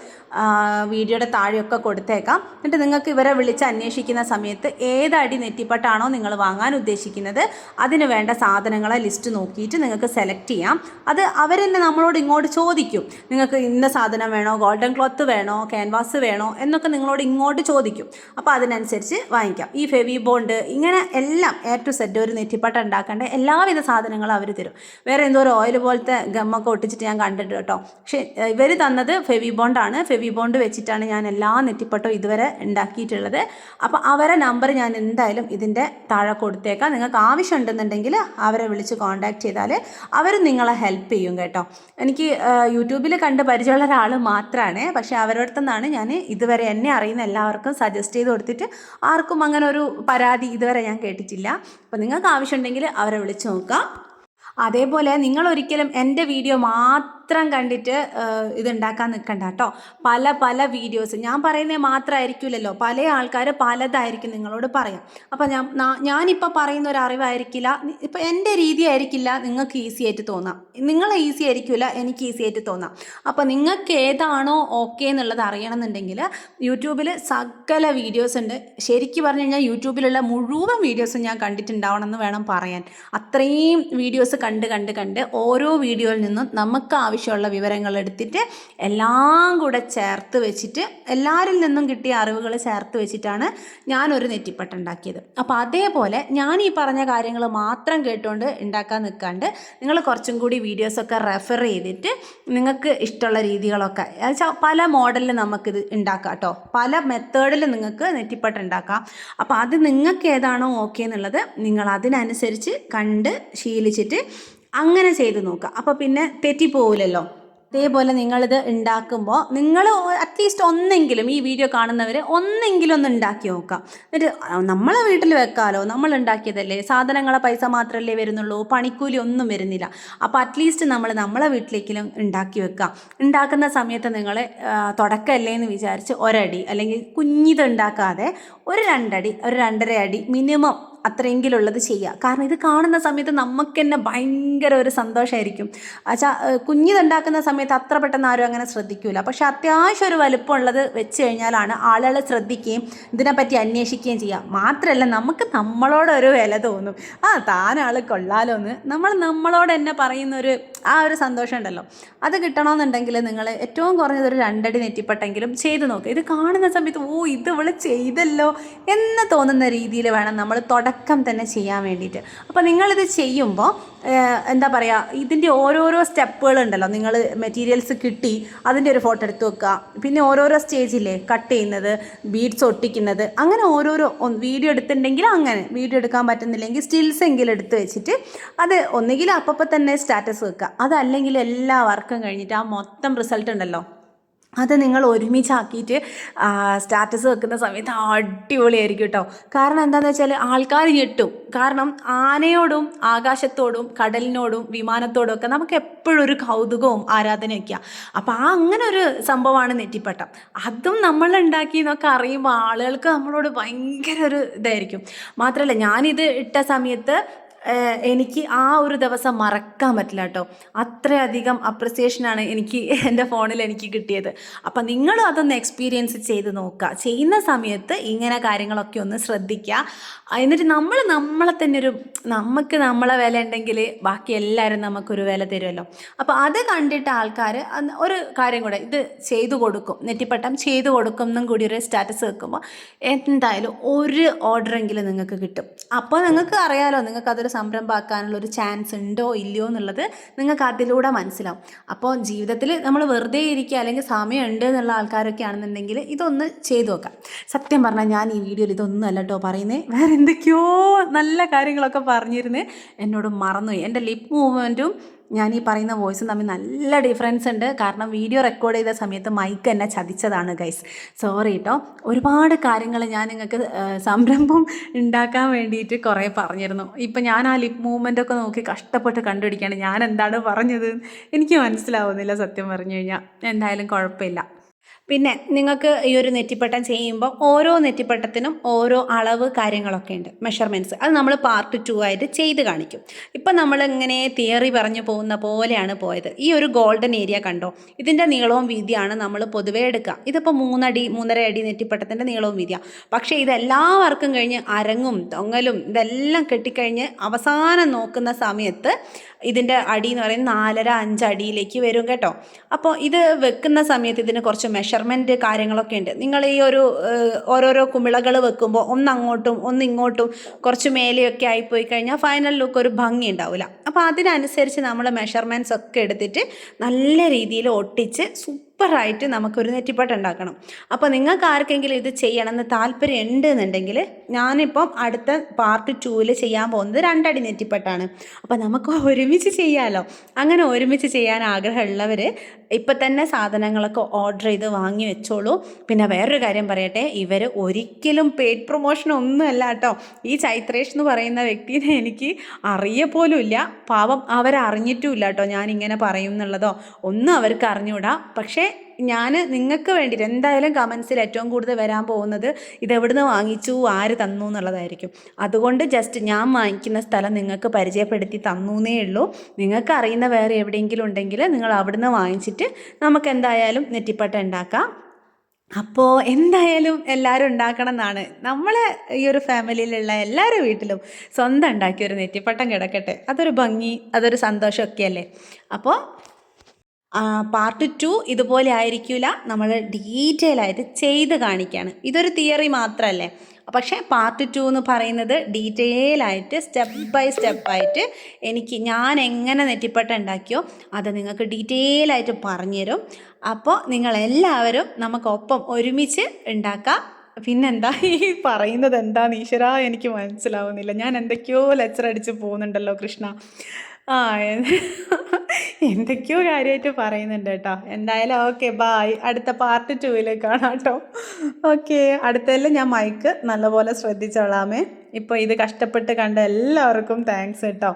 വീഡിയോയുടെ താഴെയൊക്കെ കൊടുത്തേക്കാം. എന്നിട്ട് നിങ്ങൾക്ക് ഇവരെ വിളിച്ച് അന്വേഷിക്കുന്ന സമയത്ത് ഏത് അടി നെറ്റിപ്പട്ടാണോ നിങ്ങൾ വാങ്ങാൻ ഉദ്ദേശിക്കുന്നത് അതിന് വേണ്ട സാധനങ്ങളെ ലിസ്റ്റ് നോക്കിയിട്ട് നിങ്ങൾക്ക് സെലക്ട് ചെയ്യാം. അത് അവർ തന്നെ നമ്മളോട് ഇങ്ങോട്ട് ചോദിക്കും. നിങ്ങൾക്ക് ഇന്ന സാധനം വേണോ ഗോൾഡൻ ക്ലോത്ത് വേണോ ക്യാൻവാസ് വേണോ എന്നൊക്കെ നിങ്ങളോട് ഇങ്ങോട്ട് ചോദിക്കും. അപ്പോൾ അതിനനുസരിച്ച് വാങ്ങിക്കാം. ഈ ഫെവി ബോണ്ട് ഇങ്ങനെ എല്ലാം എ ടു സെറ്റ് ഒരു നെറ്റിപ്പട്ട ഉണ്ടാക്കേണ്ട എല്ലാവിധ സാധനങ്ങളും അവർ തരും. വേറെ എന്തോ ഒരു ഓയിൽ പോലത്തെ ഗമ്മൊക്കെ ഒട്ടിച്ചിട്ട് ഞാൻ കണ്ടിട്ട് കേട്ടോ. പക്ഷേ ഇവർ തന്നത് ഫെവി ബോണ്ടാണ് ഫെവി ബോണ്ട് വെച്ചിട്ടാണ് ഞാൻ എല്ലാ നെറ്റിപ്പട്ടവും ഇതുവരെ ഉണ്ടാക്കിയിട്ടുള്ളത്. അപ്പോൾ അവരെ നമ്പർ ഞാൻ എന്തായാലും ഇതിന്റെ താഴെ കൊടുത്തേക്കാം. നിങ്ങൾക്ക് ആവശ്യം ഉണ്ടെന്നുണ്ടെങ്കിൽ അവരെ വിളിച്ച് കോൺടാക്ട് ചെയ്താൽ അവർ നിങ്ങളെ ഹെൽപ്പ് ചെയ്യും കേട്ടോ. എനിക്ക് യൂട്യൂബിൽ കണ്ട് പരിചയമുള്ള ഒരാൾ മാത്രമാണ് പക്ഷേ അവരുടെ നിന്നാണ് ഞാൻ ഇതുവരെ എന്നെ അറിയുന്ന എല്ലാവർക്കും സജസ്റ്റ് ചെയ്ത് കൊടുത്തിട്ട് ആർക്കും അങ്ങനെ ഒരു പരാതി ഇതുവരെ ഞാൻ കേട്ടിട്ടില്ല. അപ്പോൾ നിങ്ങൾക്ക് ആവശ്യമുണ്ടെങ്കിൽ അവരെ വിളിച്ച് നോക്കാം. അതേപോലെ നിങ്ങൾ ഒരിക്കലും എന്റെ വീഡിയോ മാത്രം കണ്ടിട്ട് ഇതുണ്ടാക്കാൻ നിൽക്കണ്ട കേട്ടോ. പല പല വീഡിയോസ്. ഞാൻ പറയുന്നത് മാത്രമായിരിക്കില്ലല്ലോ പല ആൾക്കാർ പലതായിരിക്കും നിങ്ങളോട് പറയാം. അപ്പം ഞാൻ ഞാനിപ്പോൾ പറയുന്ന ഒരു അറിവായിരിക്കില്ല. ഇപ്പം എന്റെ രീതി ആയിരിക്കില്ല നിങ്ങൾക്ക് ഈസി ആയിട്ട് തോന്നാം. നിങ്ങളെ ഈസി ആയിരിക്കില്ല എനിക്ക് ഈസി ആയിട്ട് തോന്നാം. അപ്പം നിങ്ങൾക്ക് ഏതാണോ ഓക്കെ എന്നുള്ളത് അറിയണമെന്നുണ്ടെങ്കിൽ യൂട്യൂബിൽ സകല വീഡിയോസ് ഉണ്ട്. ശരിക്കും പറഞ്ഞു കഴിഞ്ഞാൽ യൂട്യൂബിലുള്ള മുഴുവൻ വീഡിയോസും ഞാൻ കണ്ടിട്ടുണ്ടാവണം എന്ന് വേണം പറയാൻ. അത്രയും വീഡിയോസ് കണ്ട് കണ്ട് കണ്ട് ഓരോ വീഡിയോയിൽ നിന്നും നമുക്ക് ആവശ്യമുള്ള വിവരങ്ങൾ എടുത്തിട്ട് എല്ലാം കൂടെ ചേർത്ത് വെച്ചിട്ട് എല്ലാവരിൽ നിന്നും കിട്ടിയ അറിവുകൾ ചേർത്ത് വെച്ചിട്ടാണ് ഞാനൊരു നെറ്റിപ്പട്ട ഉണ്ടാക്കിയത്. അപ്പോൾ അതേപോലെ ഞാൻ ഈ പറഞ്ഞ കാര്യങ്ങൾ മാത്രം കേട്ടുകൊണ്ട് ഉണ്ടാക്കാൻ നിൽക്കാണ്ട് നിങ്ങൾ കുറച്ചും കൂടി വീഡിയോസൊക്കെ റെഫർ ചെയ്തിട്ട് നിങ്ങൾക്ക് ഇഷ്ടമുള്ള രീതികളൊക്കെ പല മോഡലിൽ നമുക്കിത് ഉണ്ടാക്കാം കേട്ടോ. പല മെത്തേഡിൽ നിങ്ങൾക്ക് നെറ്റിപ്പട്ട ഉണ്ടാക്കാം. അപ്പോൾ അത് നിങ്ങൾക്ക് ഏതാണോ ഓക്കെ എന്നുള്ളത് നിങ്ങൾ അതിനനുസരിച്ച് കണ്ട് ശീലിച്ചിട്ട് അങ്ങനെ ചെയ്ത് നോക്കുക. അപ്പോൾ പിന്നെ തെറ്റിപ്പോവില്ലല്ലോ. അതേപോലെ നിങ്ങളിത് ഉണ്ടാക്കുമ്പോൾ നിങ്ങൾ അറ്റ്ലീസ്റ്റ് ഒന്നെങ്കിലും ഈ വീഡിയോ കാണുന്നവർ ഒന്നെങ്കിലും ഒന്ന് ഉണ്ടാക്കി നോക്കാം എന്നിട്ട് നമ്മളെ വീട്ടിൽ വെക്കാമല്ലോ നമ്മൾ ഉണ്ടാക്കിയതല്ലേ? സാധനങ്ങളെ പൈസ മാത്രമല്ലേ വരുന്നുള്ളൂ പണിക്കൂലി ഒന്നും വരുന്നില്ല. അപ്പോൾ അറ്റ്ലീസ്റ്റ് നമ്മൾ നമ്മളെ വീട്ടിലേക്കെങ്കിലും ഉണ്ടാക്കി വെക്കാം ഉണ്ടാക്കുന്ന സമയത്ത് നിങ്ങൾ തുടക്കമല്ലേ എന്ന് വിചാരിച്ച് ഒരടി അല്ലെങ്കിൽ കുഞ്ഞിത് ഉണ്ടാക്കാതെ ഒരു രണ്ടടി ഒരു രണ്ടര അടി മിനിമം അത്രയെങ്കിലുള്ളത് ചെയ്യുക കാരണം ഇത് കാണുന്ന സമയത്ത് നമുക്ക് തന്നെ ഭയങ്കര ഒരു സന്തോഷമായിരിക്കും അച്ഛാ കുഞ്ഞിതുണ്ടാക്കുന്ന സമയത്ത് അത്ര പെട്ടെന്ന് ആരും അങ്ങനെ ശ്രദ്ധിക്കില്ല പക്ഷെ അത്യാവശ്യം ഒരു വലുപ്പമുള്ളത് വെച്ച് കഴിഞ്ഞാലാണ് ആളുകൾ ശ്രദ്ധിക്കുകയും ഇതിനെപ്പറ്റി അന്വേഷിക്കുകയും ചെയ്യുക മാത്രമല്ല നമുക്ക് നമ്മളോടൊരു വില തോന്നും. ആ താനാൾ കൊള്ളാലോ എന്ന് നമ്മൾ നമ്മളോട് തന്നെ പറയുന്നൊരു ആ ഒരു സന്തോഷം ഉണ്ടല്ലോ അത് കിട്ടണമെന്നുണ്ടെങ്കിൽ നിങ്ങൾ ഏറ്റവും കുറഞ്ഞത് ഒരു രണ്ടടി നെറ്റിപ്പെട്ടെങ്കിലും ചെയ്ത് നോക്കുക ഇത് കാണുന്ന സമയത്ത് ഓ ഇത് ഇവൾ ചെയ്തല്ലോ എന്ന് തോന്നുന്ന രീതിയിൽ വേണം നമ്മൾ തുടക്കം തന്നെ ചെയ്യാൻ വേണ്ടിയിട്ട്. അപ്പോൾ നിങ്ങളിത് ചെയ്യുമ്പോൾ എന്താ പറയുക ഇതിന്റെ ഓരോരോ സ്റ്റെപ്പുകൾ ഉണ്ടല്ലോ നിങ്ങൾ മെറ്റീരിയൽസ് കിട്ടി അതിന്റെ ഒരു ഫോട്ടോ എടുത്ത് വെക്കുക. പിന്നെ ഓരോരോ സ്റ്റേജില്ലേ കട്ട് ചെയ്യുന്നത് ബീഡ്സ് ഒട്ടിക്കുന്നത് അങ്ങനെ ഓരോരോ വീഡിയോ എടുത്തിട്ടുണ്ടെങ്കിൽ അങ്ങനെ. വീഡിയോ എടുക്കാൻ പറ്റുന്നില്ലെങ്കിൽ സ്റ്റിൽസ് എങ്കിലും എടുത്ത് വെച്ചിട്ട് അത് ഒന്നുകിൽ അപ്പം തന്നെ സ്റ്റാറ്റസ് വെക്കുക. അതല്ലെങ്കിൽ എല്ലാ വർക്കും കഴിഞ്ഞിട്ട് ആ മൊത്തം റിസൾട്ട് ഉണ്ടല്ലോ? അത് നിങ്ങൾ ഒരുമിച്ചാക്കിയിട്ട് സ്റ്റാറ്റസ് വെക്കുന്ന സമയത്ത് അടിപൊളിയായിരിക്കും കേട്ടോ. കാരണം എന്താണെന്ന് വെച്ചാൽ ആൾക്കാർ ഞെട്ടും. കാരണം ആനയോടും ആകാശത്തോടും കടലിനോടും വിമാനത്തോടും ഒക്കെ നമുക്ക് എപ്പോഴും ഒരു കൗതുകവും ആരാധനയൊക്കെയാണ് അപ്പോൾ ആ അങ്ങനെ ഒരു സംഭവമാണ് നെറ്റിപ്പട്ടം. അതും നമ്മൾ ഉണ്ടാക്കി എന്നൊക്കെ അറിയുമ്പോൾ ആളുകൾക്ക് നമ്മളോട് ഭയങ്കര ഒരു ഇതായിരിക്കും. മാത്രമല്ല ഞാനിത് ഇട്ട സമയത്ത് എനിക്ക് ആ ഒരു ദിവസം മറക്കാൻ പറ്റില്ല കേട്ടോ. അത്രയധികം അപ്രിസിയേഷനാണ് എനിക്ക് എന്റെ ഫോണിൽ എനിക്ക് കിട്ടിയത്. അപ്പം നിങ്ങളും അതൊന്ന് എക്സ്പീരിയൻസ് ചെയ്ത് നോക്കുക. ചെയ്യുന്ന സമയത്ത് ഇങ്ങനെ കാര്യങ്ങളൊക്കെ ഒന്ന് ശ്രദ്ധിക്കുക. എന്നിട്ട് നമ്മൾ നമ്മളെ തന്നെ ഒരു നമുക്ക് നമ്മളെ വില ഉണ്ടെങ്കിൽ ബാക്കി എല്ലാവരും നമുക്കൊരു വില തരുമല്ലോ. അപ്പോൾ അത് കണ്ടിട്ട് ആൾക്കാർ ഒരു കാര്യം കൂടെ ഇത് ചെയ്തു കൊടുക്കും. നെറ്റിപ്പട്ടം ചെയ്തു കൊടുക്കും എന്നും കൂടി ഒരു സ്റ്റാറ്റസ് വെക്കുമ്പോൾ എന്തായാലും ഒരു ഓർഡറെങ്കിലും നിങ്ങൾക്ക് കിട്ടും. അപ്പോൾ നിങ്ങൾക്ക് അറിയാലോ നിങ്ങൾക്ക് അതൊരു സംരംഭമാക്കാനുള്ള ഒരു ചാൻസ് ഉണ്ടോ ഇല്ലയോ എന്നുള്ളത് നിങ്ങൾക്ക് അതിലൂടെ മനസ്സിലാവും. അപ്പോൾ ജീവിതത്തിൽ നമ്മൾ വെറുതെ ഇരിക്കുക അല്ലെങ്കിൽ സമയം ഉണ്ട് എന്നുള്ള ആൾക്കാരൊക്കെ ആണെന്നുണ്ടെങ്കിൽ ഇതൊന്ന് ചെയ്തു നോക്കാം. സത്യം പറഞ്ഞാൽ ഞാൻ ഈ വീഡിയോയിൽ ഇതൊന്നും അല്ല കേട്ടോ പറയുന്നത് വേറെ എന്തൊക്കെയോ നല്ല കാര്യങ്ങളൊക്കെ പറഞ്ഞിരുന്ന്. എന്നോട് മറന്നുപോയി. എന്റെ ലിപ് മൂവ്മെന്റും ഞാൻ ഈ പറയുന്ന വോയിസും തമ്മിൽ നല്ല ഡിഫറൻസ് ഉണ്ട്. കാരണം വീഡിയോ റെക്കോർഡ് ചെയ്ത സമയത്ത് മൈക്ക് എന്നെ ചതിച്ചതാണ് ഗൈസ് സോറി കേട്ടോ ഒരുപാട് കാര്യങ്ങൾ ഞാൻ നിങ്ങൾക്ക് സംരംഭം ഉണ്ടാക്കാൻ വേണ്ടിയിട്ട് കുറേ പറഞ്ഞിരുന്നു. ഇപ്പം ഞാൻ ആ ലിപ് മൂവ്മെന്റ് ഒക്കെ നോക്കി കഷ്ടപ്പെട്ട് കണ്ടുപിടിക്കുകയാണ് ഞാൻ എന്താണ് പറഞ്ഞത്. എനിക്ക് മനസ്സിലാവുന്നില്ല സത്യം പറഞ്ഞു കഴിഞ്ഞാൽ എന്തായാലും കുഴപ്പമില്ല. പിന്നെ നിങ്ങൾക്ക് ഈ ഒരു നെറ്റിപ്പട്ടം ചെയ്യുമ്പോൾ ഓരോ നെറ്റിപ്പട്ടത്തിനും ഓരോ അളവ് കാര്യങ്ങളൊക്കെ ഉണ്ട് മെഷർമെന്റ്സ് അത് നമ്മൾ പാർട്ട് ടു ആയിട്ട് ചെയ്ത് കാണിക്കും. ഇപ്പം നമ്മൾ ഇങ്ങനെ തിയറി പറഞ്ഞു പോകുന്ന പോലെയാണ് പോയത്. ഈ ഒരു ഗോൾഡൻ ഏരിയ കണ്ടോ? ഇതിന്റെ നീളവും വീതിയാണ് നമ്മൾ പൊതുവേ എടുക്കുക. ഇതിപ്പോൾ മൂന്നടി മൂന്നര അടി നെറ്റിപ്പട്ടത്തിന്റെ നീളവും വീതിയാണ് പക്ഷേ ഇതെല്ലാവർക്കും കഴിഞ്ഞ് അരങ്ങും തൊങ്ങലും ഇതെല്ലാം കെട്ടിക്കഴിഞ്ഞ് അവസാനം നോക്കുന്ന സമയത്ത് ഇതിന്റെ അടി എന്ന് പറയുന്നത് നാലര അഞ്ച് അടിയിലേക്ക് വരും കേട്ടോ. അപ്പോൾ ഇത് വെക്കുന്ന സമയത്ത് ഇതിന് കുറച്ച് മെഷർമെന്റ് കാര്യങ്ങളൊക്കെ ഉണ്ട്. നിങ്ങൾ ഈ ഒരു ഓരോരോ കുമിളകൾ വെക്കുമ്പോൾ ഒന്ന് അങ്ങോട്ടും ഒന്ന് ഇങ്ങോട്ടും കുറച്ച് മേലെയൊക്കെ ആയിപ്പോയി കഴിഞ്ഞാൽ ഫൈനൽ ലുക്ക് ഒരു ഭംഗി ഉണ്ടാവില്ല. അപ്പോൾ അതിനനുസരിച്ച് നമ്മൾ മെഷർമെന്റ്സ് ഒക്കെ എടുത്തിട്ട് നല്ല രീതിയിൽ ഒട്ടിച്ച് സൂപ്പറായിട്ട് നമുക്കൊരു നെറ്റിപ്പാട്ട് ഉണ്ടാക്കണം. അപ്പോൾ നിങ്ങൾക്ക് ആർക്കെങ്കിലും ഇത് ചെയ്യണമെന്ന് താല്പര്യം ഉണ്ട് എന്നുണ്ടെങ്കിൽ ഞാനിപ്പം അടുത്ത പാർട്ട് ടൂവിൽ ചെയ്യാൻ പോകുന്നത് രണ്ടടി നെറ്റിപ്പട്ടാണ്. അപ്പോൾ നമുക്ക് ഒരുമിച്ച് ചെയ്യാമല്ലോ അങ്ങനെ ഒരുമിച്ച് ചെയ്യാൻ ആഗ്രഹമുള്ളവർ ഇപ്പം തന്നെ സാധനങ്ങളൊക്കെ ഓർഡർ ചെയ്ത് വാങ്ങി വെച്ചോളൂ. പിന്നെ വേറൊരു കാര്യം പറയട്ടെ ഇവർ ഒരിക്കലും പെയ്ഡ് പ്രൊമോഷൻ ഒന്നുമല്ല കേട്ടോ. ഈ ചൈത്രേഷ് എന്ന് പറയുന്ന വ്യക്തിനെ എനിക്ക് അറിയ പോലുമില്ല പാവം അവരറിഞ്ഞിട്ടുമില്ല കേട്ടോ ഞാൻ ഇങ്ങനെ പറയും എന്നുള്ളതോ. ഒന്നും അവർക്ക് അറിഞ്ഞുകൂടാ. പക്ഷേ ഞാൻ നിങ്ങൾക്ക് വേണ്ടിയിട്ട് എന്തായാലും കമൻസിൽ ഏറ്റവും കൂടുതൽ വരാൻ പോകുന്നത് ഇതെവിടുന്ന് വാങ്ങിച്ചു ആര് തന്നു എന്നുള്ളതായിരിക്കും. അതുകൊണ്ട് ജസ്റ്റ് ഞാൻ വാങ്ങിക്കുന്ന സ്ഥലം നിങ്ങൾക്ക് പരിചയപ്പെടുത്തി തന്നൂന്നേ ഉള്ളൂ. നിങ്ങൾക്ക് അറിയുന്ന വേറെ എവിടെയെങ്കിലും ഉണ്ടെങ്കിൽ നിങ്ങൾ അവിടുന്ന് വാങ്ങിച്ചിട്ട് നമുക്ക് എന്തായാലും നെറ്റിപ്പട്ട ഉണ്ടാക്കാം. അപ്പോൾ എന്തായാലും എല്ലാവരും ഉണ്ടാക്കണം എന്നാണ്. നമ്മളെ ഈ ഒരു ഫാമിലിയിലുള്ള എല്ലാവരുടെ വീട്ടിലും സ്വന്തം ഉണ്ടാക്കിയൊരു നെറ്റിപ്പട്ടം കിടക്കട്ടെ. അതൊരു ഭംഗി അതൊരു സന്തോഷമൊക്കെയല്ലേ? അപ്പോൾ പാർട്ട് ടു ഇതുപോലെ ആയിരിക്കില്ല നമ്മൾ ഡീറ്റെയിൽ ആയിട്ട് ചെയ്ത് കാണിക്കുകയാണ് ഇതൊരു തിയറി മാത്രമല്ലേ പക്ഷേ പാർട്ട് ടു എന്ന് പറയുന്നത് ഡീറ്റെയിൽ ആയിട്ട് സ്റ്റെപ്പ് ബൈ സ്റ്റെപ്പായിട്ട് എനിക്ക് ഞാൻ എങ്ങനെ നെറ്റിപ്പട്ട ഉണ്ടാക്കിയോ അത് നിങ്ങൾക്ക് ഡീറ്റെയിൽ ആയിട്ട് പറഞ്ഞുതരും. അപ്പോൾ നിങ്ങളെല്ലാവരും നമുക്കൊപ്പം ഒരുമിച്ച് ഉണ്ടാക്കാം. പിന്നെന്താ? ഈ പറയുന്നത് എന്താന്ന് ഈശ്വര എനിക്ക് മനസ്സിലാവുന്നില്ല. ഞാൻ എന്തൊക്കെയോ ലെക്ചർ അടിച്ച് പോകുന്നുണ്ടല്ലോ കൃഷ്ണ. ആ എന്തൊക്കെയോ കാര്യമായിട്ട് പറയുന്നുണ്ട് കേട്ടോ. എന്തായാലും ഓക്കെ ബായ് അടുത്ത പാർട്ട് ടൂവിൽ കാണാം കേട്ടോ. ഓക്കെ അടുത്തതിൽ ഞാൻ മൈക്ക് നല്ലപോലെ ശ്രദ്ധിച്ചോളാമേ. ഇപ്പോൾ ഇത് കഷ്ടപ്പെട്ട് കണ്ട എല്ലാവർക്കും താങ്ക്സ് കേട്ടോ.